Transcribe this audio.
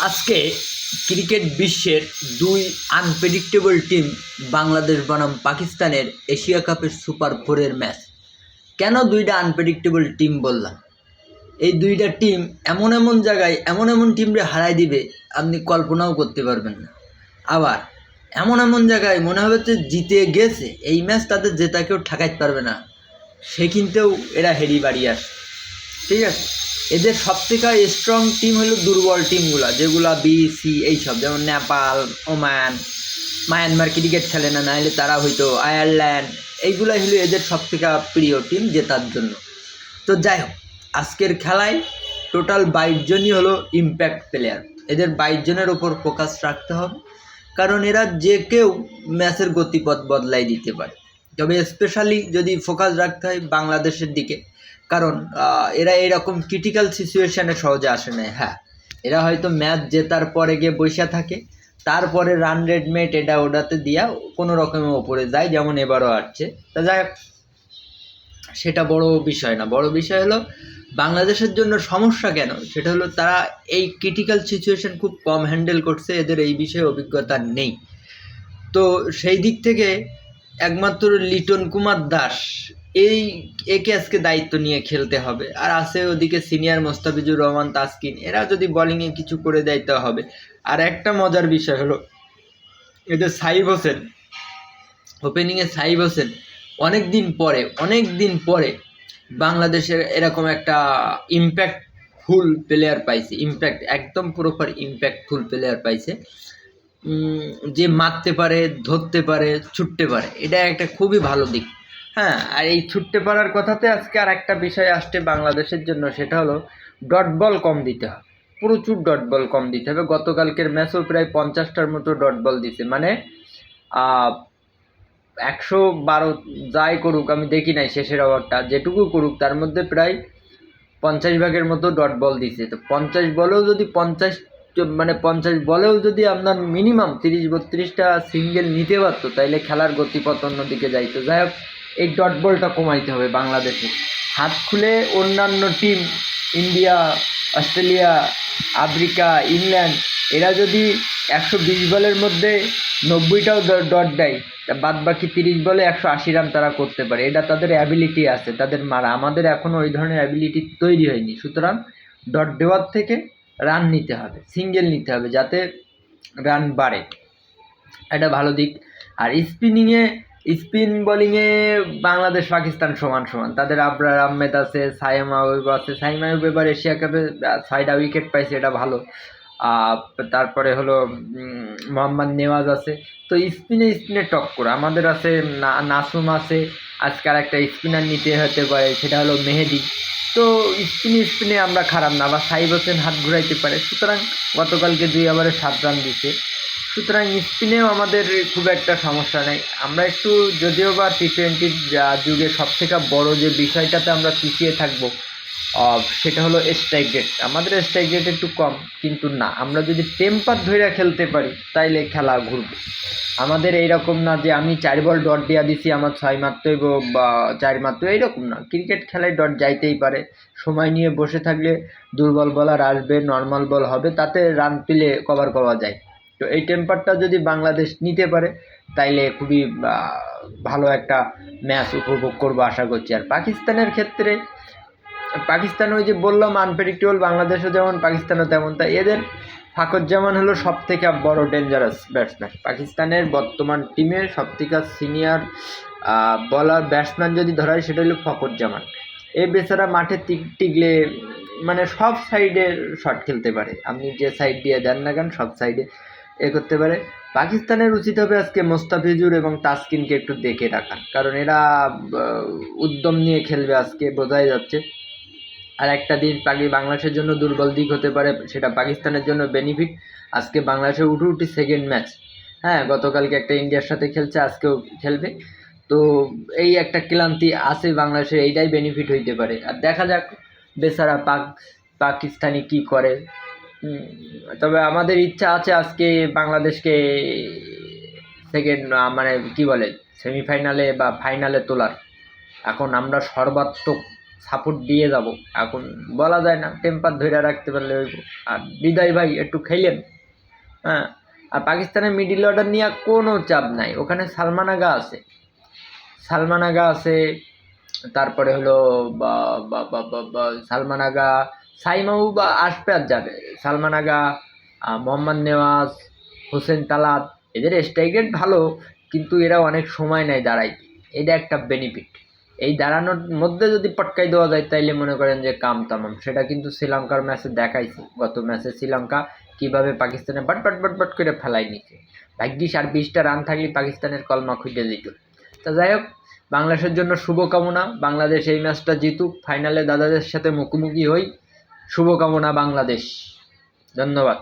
আজকে ক্রিকেট বিশ্বের দুই আনপ্রেডিক্টেবল টিম বাংলাদেশ বনাম পাকিস্তানের এশিয়া কাপের সুপার ফোরের ম্যাচ কেন দুইটা আনপ্রেডিক্টেবল টিম বললাম? এই দুইটা টিম এমন এমন জায়গায়, এমন এমন টিমরে হারাই দিবে, আপনি কল্পনাও করতে পারবেন না। আবার, এমন এমন জায়গায় মনে হবে যে জিতে গেছে, এই ম্যাচ তাদের জেতা কেউ ঠেকাইতে পারবে না। সে কিনতেও এরা হেরি বাড়ি আসে। ঠিক আছে? এদের সবথেকে স্ট্রং টিম হলো দুর্বল টিমগুলো যেগুলো বি সি এইসব। যেমন নেপাল, ওমান, মায়ানমার ক্রিকেট খেলে না, নাহলে তারা হয়তো আয়ারল্যান্ড, এইগুলাই হলো এদের সবথেকে প্রিয় টিম জেতার জন্য। তো যাই হোক আজকের খেলায় টোটাল বাইশ জনই হলো ইম্প্যাক্ট প্লেয়ার এদের বাইশ জনের ওপর ফোকাস রাখতে হবে, কারণ এরা যে কেউ ম্যাচের গতিপথ বদলাই দিতে পারে। তবে স্পেশালি যদি ফোকাস রাখতে হয় বাংলাদেশের দিকে, কারণ এরা এরকম ক্রিটিক্যাল সিচুয়েশানে সহজে আসে না হ্যাঁ। এরা হয়তো ম্যাচ জেতার পরে গিয়ে বসে থাকে, তারপরে রান রেট মেট এটা ওটাতে দিয়া কোনো রকমের ওপরে যায়, যেমন এবারও আসছে। তা যাই সেটা বড় বিষয় না। বড় বিষয় হলো, বাংলাদেশের জন্য সমস্যা কেন? সেটা হলো তারা এই ক্রিটিক্যাল সিচুয়েশন খুব কম হ্যান্ডেল করছে, এদের এই বিষয়ে অভিজ্ঞতা নেই। তো সেই দিক থেকে একমাত্র লিটন কুমার দাস। এই, একে আজকে দায়িত্ব নিয়ে খেলতে হবে। আর আছে ওদিকে সিনিয়র মোস্তাফিজুর রহমান, তাসকিন। এরা যদি বোলিংয়ে কিছু করে দেয় তো হবে। আর একটা মজার বিষয় হলো এদের সাইব হোসেন ওপেনিংয়ে সাইব হোসেন অনেক দিন পরে অনেক দিন পরে বাংলাদেশের এরকম একটা ইম্প্যাক্ট ফুল প্লেয়ার পাইছে। ইম্প্যাক্ট একদম প্রপার ইম্প্যাক্টফুল প্লেয়ার পাইছে। যে মারতে পারে, ধরতে পারে, ছুটতে পারে, এটা একটা খুবই ভালো দিক। হ্যাঁ আর এই ছুটতে পারার কথাতে আজকে আর একটা বিষয় আসছে বাংলাদেশের জন্য, সেটা হলো ডট বল কম দিতে হবে। প্রচুর ডট বল কম দিতে হবে। গতকালকের ম্যাচও প্রায় পঞ্চাশটার মতো ডট বল দিছে। মানে একশো বারো যাই করুক, আমি দেখি নাই শেষের ওভারটা, যেটুকু করুক, তার মধ্যে প্রায় পঞ্চাশ ভাগের মতো ডট বল দিছে। তো পঞ্চাশ বলেও যদি পঞ্চাশ মানে পঞ্চাশ বলেও যদি আপনার মিনিমাম তিরিশ, বত্রিশটা সিঙ্গেল নিতে পারতো, তাইলে খেলার গতিপথ অন্যদিকে যাইতো। যাই হোক, এই ডট বলটা কমাইতে হবে বাংলাদেশে। হাত খুলে অন্যান্য team India, Australia, Africa, England, এরা যদি একশো বিশ বলের মধ্যে নব্বইটাও ডট দেয়, তা বাদ বাকি তিরিশ বলে একশো আশি রান তারা করতে পারে। এটা তাদের অ্যাবিলিটি আছে, তাদের মারা। আমাদের এখনও ওই ধরনের অ্যাবিলিটি তৈরি হয়নি। সুতরাং ডট দেওয়ার থেকে রান নিতে হবে সিঙ্গেল নিতে হবে যাতে রান বাড়ে। এটা ভালো দিক। আর স্পিনিংয়ে স্পিন বোলিংয়ে বাংলাদেশ, পাকিস্তান সমান সমান। তাদের আবরার আহমেদ আছে, সাইম আউব আছে। সাইম আউব এবার এশিয়া কাপে ছয়টা উইকেট পাইছে, এটা ভালো। তারপরে হলো মোহাম্মদ নেওয়াজ আছে। তো স্পিনে স্পিনে টক্কর আমাদের আছে নাসুম আছে। আজকে আর একটা স্পিনার নিতে হতে পারে, সেটা হলো মেহেদি। তো স্পিনে স্পিনে আমরা খারাপ না বা সাইব হোসেন হাত ঘুরাইতে পারে। সুতরাং গতকালকে দুই ওভারে সাত রান দিছে। সুতরাং স্পিনেও আমাদের খুব একটা সমস্যা নেই। আমরা একটু, যদিও বা টি টোয়েন্টির যুগে সবথেকে বড় যে বিষয়টাতে আমরা পিছিয়ে থাকব সেটা হলো স্ট্রাইক রেট আমাদের স্ট্রাইক রেট একটু কম, কিন্তু না, আমরা যদি টেম্পার ধরে খেলতে পারি, তাইলে খেলা ঘুরবে। আমাদের এইরকম না যে আমি চার বল ডট দিয়া দিছি, আমার ছয় হইব বা চার মারতে এইরকম না। ক্রিকেট খেলায় ডট যাইতেই পারে। সময় নিয়ে বসে থাকলে দুর্বল বলার আসবে নর্মাল বল হবে, তাতে রান পেলে কভার করা যায়। তো এই টেম্পারটা যদি বাংলাদেশ নিতে পারে, তাইলে খুবই ভালো একটা ম্যাচ উপভোগ করব আশা করছি। আর পাকিস্তানের ক্ষেত্রে পাকিস্তান ওই যে বললাম আনপ্রেডিক্টেবল বাংলাদেশও যেমন, পাকিস্তানও তেমন। তাই এদের ফাকরজামান হলো সব থেকে বড় ডেঞ্জারাস ব্যাটসম্যান পাকিস্তানের বর্তমান টিমের সব থেকে সিনিয়র বলার ব্যাটসম্যান যদি ধরা হয়, সেটা হলো ফকরজামান এই বেচারা মাঠে টিক টিকলে মানে সব সাইডে শট খেলতে পারে। আপনি যে সাইড দিয়ে দেন না কেন, সব সাইডে এ করতে পারে। পাকিস্তানের উচিত হবে আজকে মোস্তাফিজুর এবং তাসকিনকে একটু দেখে রাখা কারণ এরা উদ্যম নিয়ে খেলবে আজকে, বোঝাই যাচ্ছে। আর একটা দিন পাকি বাংলাদেশের জন্য দুর্বল দিক হতে পারে, সেটা পাকিস্তানের জন্য বেনিফিট আজকে বাংলাদেশের উঠু উঠি সেকেন্ড ম্যাচ হ্যাঁ গতকালকে একটা ইন্ডিয়ার সাথে খেলছে, আজকেও খেলবে। তো এই একটা ক্লান্তি আছে বাংলাদেশের এইটাই বেনিফিট হইতে পারে। আর দেখা যাক বেচারা পাক, পাকিস্তানি কি করে। তবে আমাদের ইচ্ছা আছে আজকে বাংলাদেশকে সেকেন্ড মানে কি বলে সেমিফাইনালে বা ফাইনালে তোলার। এখন আমরা সর্বাত্মক সাপোর্ট দিয়ে যাব। এখন বলা যায় না টেম্পার ধরে রাখতে পারলে হইব। আর বিদায় ভাই, একটু খেলেন। হ্যাঁ আর পাকিস্তানের মিডিল অর্ডার নিয়ে কোনো চাপ নাই। ওখানে সালমান আগা আছে। সালমান আগা আছে, তারপরে হলো সালমান আগা সাইমাউ বা আসবে আর যাবে। সালমান আগা মোহাম্মদ নেওয়াজ, হোসেন তালাত, এদের স্ট্রাইক ভালো, কিন্তু এরা অনেক সময় নেয় দাঁড়াইতে। এটা একটা বেনিফিট এই দাঁড়ানোর মধ্যে যদি পটকাই দেওয়া যায়, তাইলে মনে করেন যে কাম তামাম। সেটা কিন্তু শ্রীলঙ্কার ম্যাচে দেখাইছে। গত ম্যাচে শ্রীলঙ্কা কীভাবে পাকিস্তানে বাট বাট বাট বাট করে ফেলাই নিচ্ছে ভাগ্যিস আর বিশটা রান থাকলে পাকিস্তানের কলমা খুঁজে দিত। তা যাই হোক, বাংলাদেশের জন্য শুভকামনা। বাংলাদেশ এই ম্যাচটা জিতুক। ফাইনালে দাদাদের সাথে মুখোমুখি হই। শুভকামনা বাংলাদেশ। ধন্যবাদ।